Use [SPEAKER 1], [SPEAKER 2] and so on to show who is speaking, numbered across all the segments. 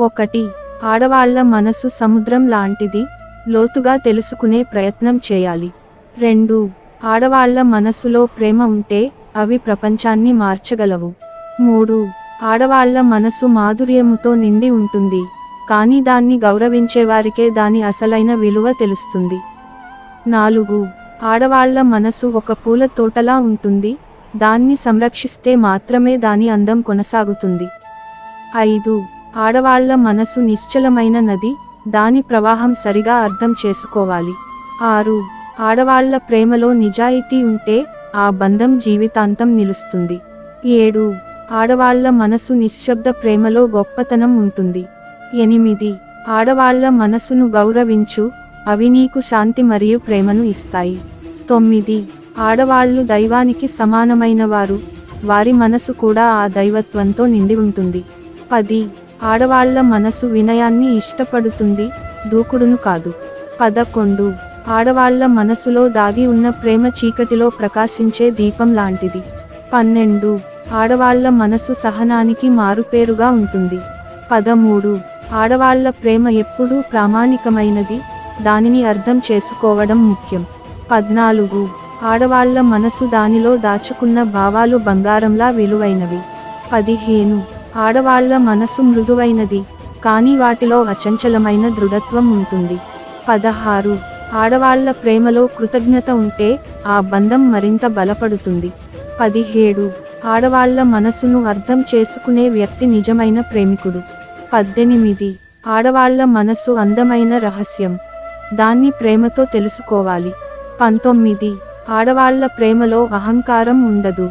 [SPEAKER 1] ఒకటి ఆడవాళ్ళ మనసు సముద్రం లాంటిది లోతుగా తెలుసుకునే ప్రయత్నం చేయాలి. రెండు ఆడవాళ్ళ మనసులో ప్రేమ ఉంటే అవి ప్రపంచాన్ని మార్చగలవు. మూడు ఆడవాళ్ళ మనసు మాధుర్యముతో నిండి ఉంటుంది కానీ దాన్ని గౌరవించేవారికే దాని అసలైన విలువ తెలుస్తుంది. నాలుగు ఆడవాళ్ళ మనసు ఒక పూల తోటలా ఉంటుంది దాన్ని సంరక్షిస్తే మాత్రమే దాని అందం కొనసాగుతుంది. ఐదు ఆడవాళ్ళ మనసు నిశ్చలమైన నది దాని ప్రవాహం సరిగా అర్థం చేసుకోవాలి. ఆరు ఆడవాళ్ళ ప్రేమలో నిజాయితీ ఉంటే ఆ బంధం జీవితాంతం నిలుస్తుంది. ఏడు ఆడవాళ్ళ మనసు నిశ్శబ్ద ప్రేమలో గొప్పతనం ఉంటుంది. ఎనిమిది ఆడవాళ్ళ మనసును గౌరవించు అవి నీకు శాంతి మరియు ప్రేమను ఇస్తాయి. తొమ్మిది ఆడవాళ్ళు దైవానికి సమానమైన వారు వారి మనసు కూడా ఆ దైవత్వంతో నిండి ఉంటుంది. పది ఆడవాళ్ళ మనసు వినయాన్ని ఇష్టపడుతుంది దూకుడును కాదు. పదకొండు. ఆడవాళ్ళ మనసులో దాగి ఉన్న ప్రేమ చీకటిలో ప్రకాశించే దీపం లాంటిది. పన్నెండు. ఆడవాళ్ళ మనసు సహనానికి మారుపేరుగా ఉంటుంది. పదమూడు. ఆడవాళ్ళ ప్రేమ ఎప్పుడూ ప్రామాణికమైనది దానిని అర్థం చేసుకోవడం ముఖ్యం. పద్నాలుగు. ఆడవాళ్ళ మనసు దానిలో దాచుకున్న భావాలు బంగారంలా విలువైనవి. పదిహేను. ఆడవాళ్ళ మనసు మృదువైనది కానీ వాటిలో అచంచలమైన దృఢత్వం ఉంటుంది. పదహారు. ఆడవాళ్ళ ప్రేమలో కృతజ్ఞత ఉంటే ఆ బంధం మరింత బలపడుతుంది. పదిహేడు. ఆడవాళ్ళ మనసును అర్థం చేసుకునే వ్యక్తి నిజమైన ప్రేమికుడు. పద్దెనిమిది. ఆడవాళ్ళ మనసు అందమైన రహస్యం. దాన్ని ప్రేమతో తెలుసుకోవాలి. పంతొమ్మిది. ఆడవాళ్ళ ప్రేమలో అహంకారం ఉండదు.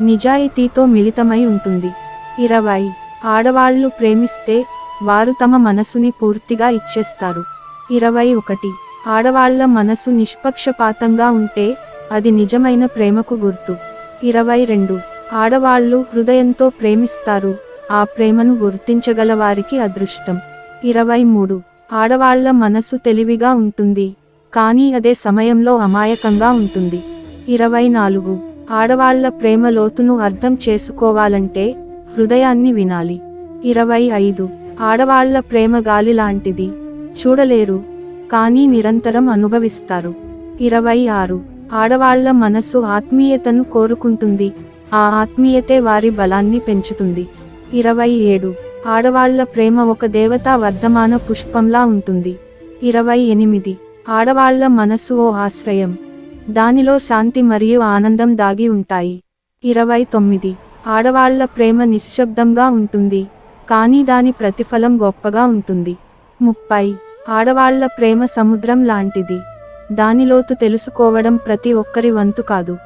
[SPEAKER 1] నిజాయితీతో మిళితమై ఉంటుంది. ఇరవై. ఆడవాళ్ళు ప్రేమిస్తే వారు తమ మనసుని పూర్తిగా ఇచ్చేస్తారు. ఇరవై ఒకటి. ఆడవాళ్ళ మనసు నిష్పక్షపాతంగా ఉంటే అది నిజమైన ప్రేమకు గుర్తు. ఇరవై రెండు. ఆడవాళ్ళు హృదయంతో ప్రేమిస్తారు. ఆ ప్రేమను గుర్తించగల వారికి అదృష్టం. ఇరవై మూడు. ఆడవాళ్ళ మనసు తెలివిగా ఉంటుంది కానీ అదే సమయంలో అమాయకంగా ఉంటుంది. ఇరవై నాలుగు. ఆడవాళ్ళ ప్రేమ లోతును అర్థం చేసుకోవాలంటే హృదయాన్ని వినాలి. ఇరవై ఐదు. ఆడవాళ్ళ ప్రేమ గాలి లాంటిది. చూడలేరు. కానీ నిరంతరం అనుభవిస్తారు. ఇరవై ఆరు. ఆడవాళ్ళ మనసు ఆత్మీయతను కోరుకుంటుంది. ఆ ఆత్మీయతే వారి బలాన్ని పెంచుతుంది. ఇరవై ఏడు. ఆడవాళ్ళ ప్రేమ ఒక దేవతా వర్ధమాన పుష్పంలా ఉంటుంది. ఇరవై ఎనిమిది. ఆడవాళ్ళ మనసు ఓ ఆశ్రయం. దానిలో శాంతి మరియు ఆనందం దాగి ఉంటాయి. ఇరవై తొమ్మిది. ఆడవాళ్ళ ప్రేమ నిశ్శబ్దంగా ఉంటుంది కానీ దాని ప్రతిఫలం గొప్పగా ఉంటుంది. ముప్పై. ఆడవాళ్ళ ప్రేమ సముద్రం లాంటిది. దానిలోతు తెలుసుకోవడం ప్రతి ఒక్కరి వంతు కాదు.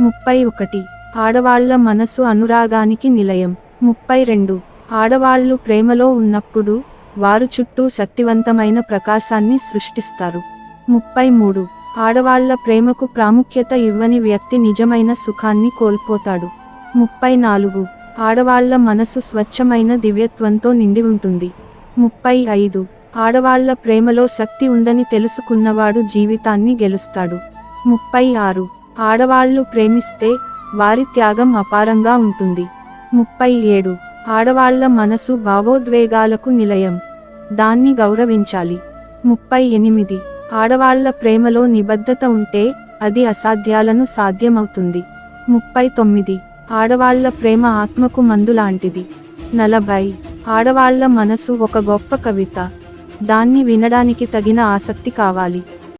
[SPEAKER 1] ముప్పై ఒకటి. ఆడవాళ్ళ మనసు అనురాగానికి నిలయం. ముప్పై రెండు. ఆడవాళ్ళు ప్రేమలో ఉన్నప్పుడు వారు చుట్టూ శక్తివంతమైన ప్రకాశాన్ని సృష్టిస్తారు. ముప్పై మూడు. ఆడవాళ్ళ ప్రేమకు ప్రాముఖ్యత ఇవ్వని వ్యక్తి నిజమైన సుఖాన్ని కోల్పోతాడు. ముప్పై నాలుగు ఆడవాళ్ళ మనసు స్వచ్ఛమైన దివ్యత్వంతో నిండి ఉంటుంది. ముప్పై ఐదు ఆడవాళ్ళ ప్రేమలో శక్తి ఉందని తెలుసుకున్నవాడు జీవితాన్ని గెలుస్తాడు. ముప్పై ఆరు ఆడవాళ్ళు ప్రేమిస్తే వారి త్యాగం అపారంగా ఉంటుంది. ముప్పై ఏడు ఆడవాళ్ళ మనసు భావోద్వేగాలకు నిలయం. దాన్ని గౌరవించాలి. ముప్పై ఎనిమిది ఆడవాళ్ళ ప్రేమలో నిబద్ధత ఉంటే అది అసాధ్యాలను సాధ్యమవుతుంది. ముప్పై తొమ్మిది ఆడవాళ్ళ ప్రేమ ఆత్మకు మందు లాంటిది నలభై. ఆడవాళ్ళ మనసు ఒక గొప్ప కవిత. దాన్ని వినడానికి తగిన ఆసక్తి కావాలి.